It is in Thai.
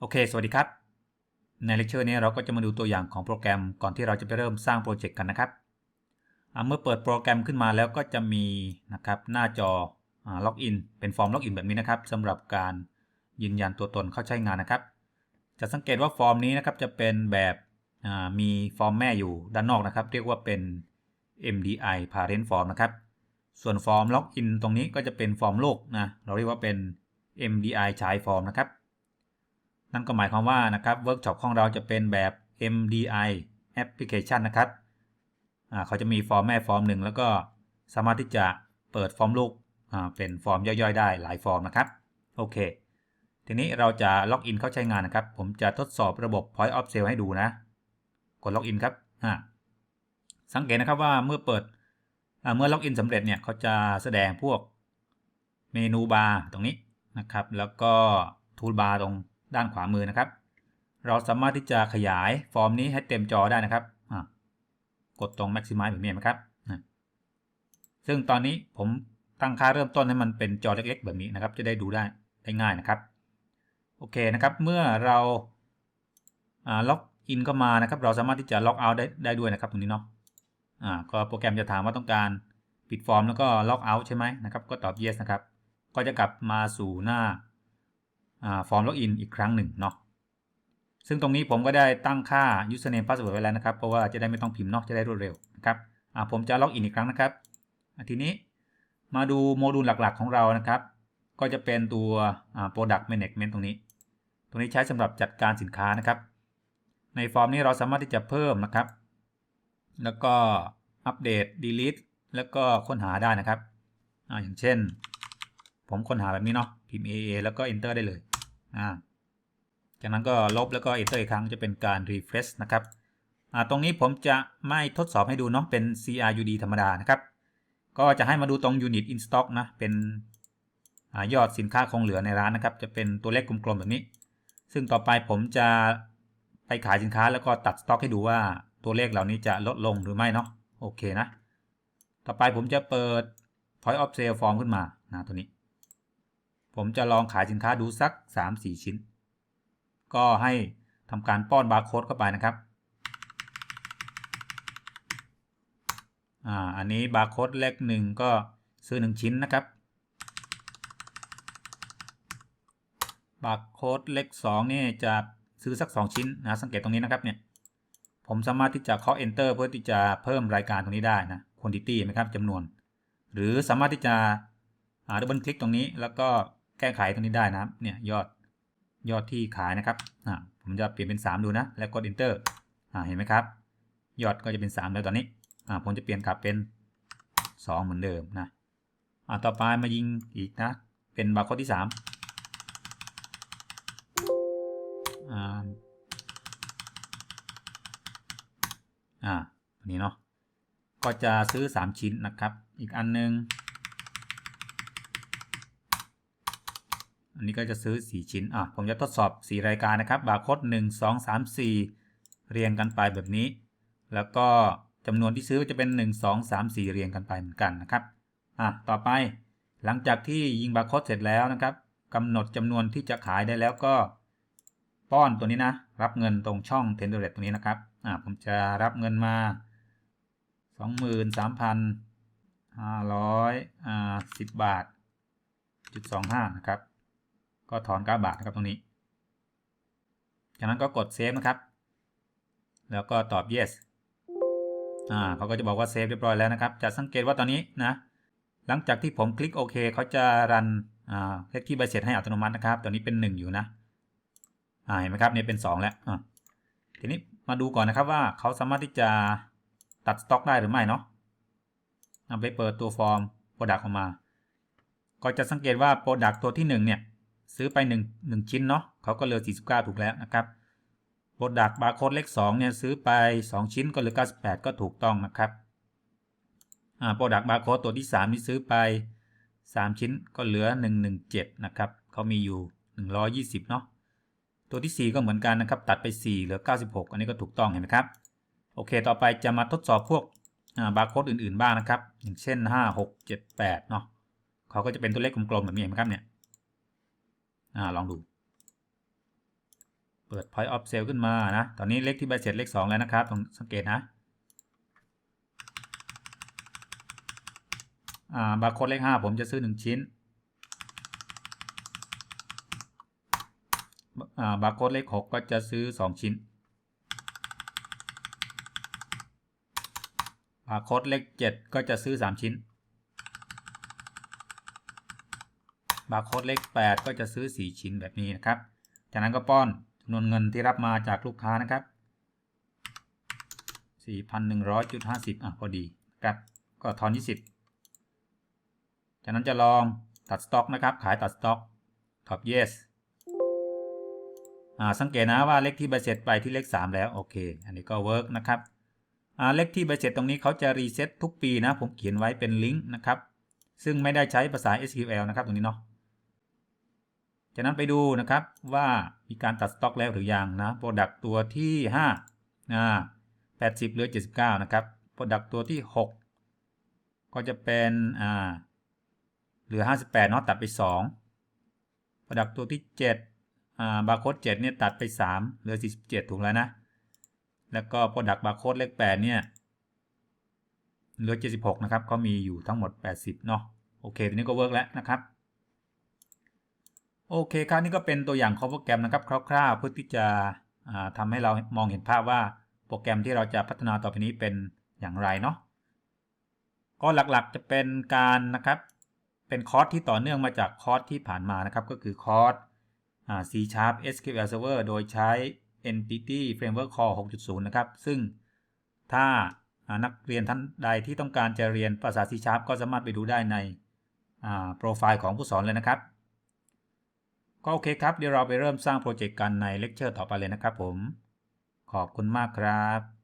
โอเค สวัสดีครับ ในเลคเชอร์นี้เราก็จะมาดูตัวอย่างของโปรแกรมก่อนที่เราจะไปเริ่มสร้างโปรเจกต์กันนะครับ เมื่อเปิดโปรแกรมขึ้นมาแล้วก็จะมีนะครับหน้าจอล็อกอินเป็นฟอร์มล็อกอินแบบนี้นะครับสำหรับการยืนยันตัวตนเข้าใช้งานนะครับ จะสังเกตว่าฟอร์มนี้นะครับจะเป็นแบบมีฟอร์มแม่อยู่ด้านนอกนะครับ เรียกว่าเป็น MDI parent form นะครับ ส่วนฟอร์มล็อกอินตรงนี้ก็จะเป็นฟอร์มโลกนะเราเรียกว่าเป็น MDI child form นะครับ นั่นก็หมายความว่านะครับเวิร์กช็อปของเราจะเป็นแบบ MDI application นะครับเขาจะมีฟอร์มแม่ฟอร์มหนึ่งแล้วก็สามารถที่จะเปิดฟอร์มลูกเป็นฟอร์มย่อยๆ ได้หลายฟอร์มนะครับโอเค ทีนี้เราจะล็อกอินเข้าใช้งานนะครับ ผมจะทดสอบระบบ point of sale ให้ดูนะ กดล็อกอินครับสังเกตนะครับว่าเมื่อเปิดเมื่อล็อกอินสำเร็จเนี่ยเขาจะแสดงพวกเมนูบาร์ตรงนี้นะครับ แล้วก็ทูลบาร์ตรง ด้านขวามือนะครับ เราสามารถที่จะขยายฟอร์มนี้ให้เต็มจอได้นะครับ กดตรง maximize แบบนี้นะครับ ซึ่งตอนนี้ผมตั้งค่าเริ่มต้นให้มันเป็นจอเล็กๆ แบบนี้นะครับ จะได้ดูได้ได้ง่ายนะครับ โอเคนะครับ เมื่อเราล็อกอินเข้ามานะครับ เราสามารถที่จะล็อกเอาได้ได้ด้วยนะครับ ตรงนี้เนาะอ่าก็โปรแกรมจะถามว่าต้องการปิดฟอร์มแล้วก็ล็อกเอาท์ใช่ไหมนะครับ ก็ตอบ yes นะครับ ก็จะกลับมาสู่หน้า ฟอร์มล็อกอินอีกครั้งหนึ่งเนาะซึ่งตรงนี้ผมก็ได้ตั้งค่า username password ไว้แล้วนะครับ เพราะว่าจะได้ไม่ต้องพิมพ์เนาะจะได้รวดเร็วนะครับผมจะล็อกอินอีกครั้งนะครับ ทีนี้มาดูโมดูลหลักๆของเรานะครับ ก็จะเป็นตัว product management ตรงนี้ ตรงนี้ใช้สำหรับจัดการสินค้านะครับ ในฟอร์มนี้เราสามารถที่จะเพิ่มนะครับ แล้วก็อัปเดต delete แล้วก็ค้นหาได้นะครับออย่างเช่น ผมค้นหาแบบนี้เนาะพิมพ์ AA แล้วก็ enter ได้เลย อ่าจากนั้นก็ลบแล้วก็ enter อีกครั้งจะเป็นการ refresh นะครับอ่าตรงนี้ผมจะไม่ทดสอบให้ดูเนาะเป็น CRUD ธรรมดานะครับ ก็จะให้มาดูตรง unit in stock นะ เป็นอยอดสินค้าคงเหลือในร้านนะครับ จะเป็นตัวเลขกลมๆแบบนี้ ซึ่งต่อไปผมจะไปขายสินค้าแล้วก็ตัดสต็อกให้ดูว่าตัวเลขเหล่านี้จะลดลงหรือไม่เนาะโอเคนะ ต่อไปผมจะเปิด point of sale form ขึ้นมานะตัวนี้ ผมจะลองขายสินค้าดูสัก 3-4 ชิ้น ก็ให้ทำการป้อนบาร์โค้ดเข้าไปนะครับอ่าอันนี้บาร์โค้ดเลขหนึ่งก็ซื้อ 1 ชิ้นนะครับบาร์โค้ดเลข2นี่จะซื้อสัก 2 ชิ้นนะสังเกตตรงนี้นะครับเนี่ยผมสามารถที่จะเคาะ enter เพื่อที่จะเพิ่มรายการตรงนี้ได้นะ quantity นะครับจำนวน หรือสามารถที่จะดับเบิลคลิกตรงนี้แล้วก็ แก้ไขตรงนี้ได้นะครับเนี่ยยอดยอดที่ขายนะครับอ่าผมจะเปลี่ยนเป็น 3 ดูนะ แล้วกด enter อ่าเห็นไหมครับ ยอดก็จะเป็น 3 แล้วตอนนี้อ่าผมจะเปลี่ยนกลับเป็น 2 เหมือนเดิมนะอ่าต่อไปมายิงอีกนะ เป็นบาร์โค้ดที่3อ่าอ่าอันนี้เนาะก็จะซื้อ 3 ชิ้นนะครับ อีกอันนึง อันนี้ก็จะซื้อ 4 ชิ้น อะ ผมจะทดสอบ 4 รายการนะครับบาร์โค้ด1 2 3 4 เรียงกันไปแบบนี้ แล้วก็จำนวนที่ซื้อจะเป็น 1 2 3 4 เรียงกันไปเหมือนกันนะครับ อะ ต่อไปหลังจากที่ยิงบาร์โค้ดเสร็จแล้วนะครับกำหนดจำนวนที่จะขายได้แล้วก็ ป้อนตัวนี้นะ รับเงินตรงช่องเทนเดอร์เรตตรงนี้นะครับ อะ ผมจะรับเงินมา 23,500อ่า10 บาทจุด25 นะครับ ก็ถอน 9 บาทนะครับตรงนี้ จากนั้นก็กดเซฟนะครับ แล้วก็ตอบ yes อ่าเขาก็จะบอกว่าเซฟเรียบร้อยแล้วนะครับ จะสังเกตว่าตอนนี้นะ หลังจากที่ผมคลิกโอเคเขาจะรันอ่าเลขที่ใบเสร็จให้อัตโนมัตินะครับ ตอนนี้เป็น 1 อยู่นะ อ่าเห็นไหมครับนี่เป็น 2 แล้วอ่าทีนี้มาดูก่อนนะครับว่าเขาสามารถที่จะตัดสต็อกได้หรือไม่เนาะเอาไปเปิดตัวฟอร์มโปรดักต์ออกมา ก็จะสังเกตว่าโปรดักต์ตัวที่ 1 เนี่ย ซื้อไป1 1ชิ้นเนาะเขาก็เหลือ 49 ถูกแล้วนะครับโปรดักต์บาร์โค้ดเลข2เนี่ยซื้อไป 2 ชิ้นก็เหลือ 98 ก็ถูกต้องนะครับอ่าโปรดักต์บาร์โค้ดตัวที่3นี่ซื้อไป 3 ชิ้นก็เหลือ 117 นะครับเขามีอยู่ 120 เนาะตัวที่ 4 ก็เหมือนกันนะครับ ตัดไป 4 เหลือ 96 อันนี้ก็ถูกต้องเห็นไหมครับ โอเค ต่อไปจะมาทดสอบพวกบาร์โค้ดอื่นๆ บ้างนะครับ อย่างเช่น 5 6 7 8 เนาะเขาก็จะเป็นตัวเลขกลมๆแบบนี้เห็นไหมครับเนี่ย อ่าลองดู เปิด point of sale ขึ้นมานะ ตอนนี้เลขที่ใบเสร็จเลข 2 แล้วนะครับต้องสังเกตนะอ่าบาร์โค้ดเลข 5 ผมจะซื้อ 1 ชิ้นอ่าบาร์โค้ดเลข 6 ก็จะซื้อ 2 ชิ้นบาร์โค้ดเลข 7 ก็จะซื้อ 3 ชิ้น บาร์โค้ดเลข 8 ก็จะซื้อ 4 ชิ้นแบบนี้นะครับ จากนั้นก็ป้อนจำนวนเงินที่รับมาจากลูกค้านะครับ 4,100.50 อะพอดีนะครับ ก็ทอน 20 จากนั้นจะลองตัดสต็อกนะครับ ขายตัดสต็อกตอบ yes อ่าสังเกตนะว่าเลขที่ใบเสร็จไปที่เลข 3 แล้ว โอเค อันนี้ก็เวิร์กนะครับอ่าเลขที่ใบเสร็จตรงนี้เขาจะรีเซ็ตทุกปีนะ ผมเขียนไว้เป็นลิงก์นะครับ ซึ่งไม่ได้ใช้ภาษา SQL นะครับตรงนี้เนาะ จากนั้นไปดูนะครับว่ามีการตัดสต็อกแล้วหรือยังนะ Product ตัวที่5อ่า80เหลือ 79 นะครับ Product ตัวที่ 6 ก็จะเป็นอ่าเหลือ 58เนาะตัดไป 2 Product ตัวที่7อ่าบาร์โค้ด7เนี่ยตัดไป 3 เหลือ 47 ถูกแล้วนะ แล้วก็ Product บาร์โค้ดเลข8เนี่ยเหลือ 76 นะครับเขามีอยู่ทั้งหมด 80 เนาะ โอเคทีนี้ก็เวิร์กแล้วนะครับ โอเคครับนี่ก็เป็นตัวอย่างของโปรแกรมนะครับคร่าวๆ เพื่อที่จะทำให้เรามองเห็นภาพว่าโปรแกรมที่เราจะพัฒนาต่อไปนี้เป็นอย่างไรเนาะก็หลักๆจะเป็นการนะครับเป็นคอร์สที่ต่อเนื่องมาจากคอร์สที่ผ่านมานะครับ ก็คือคอร์ส C Sharp SQL Server โดยใช้ Entity Framework Core 6.0 นะครับ ซึ่งถ้านักเรียนท่านใดที่ต้องการจะเรียนภาษา C Sharp ก็สามารถไปดูได้ในโปรไฟล์ของผู้สอนเลยนะครับ ก็โอเคครับ เดี๋ยวเราไปเริ่มสร้างโปรเจกต์กันในเลคเชอร์ต่อไปเลยนะครับผม ขอบคุณมากครับ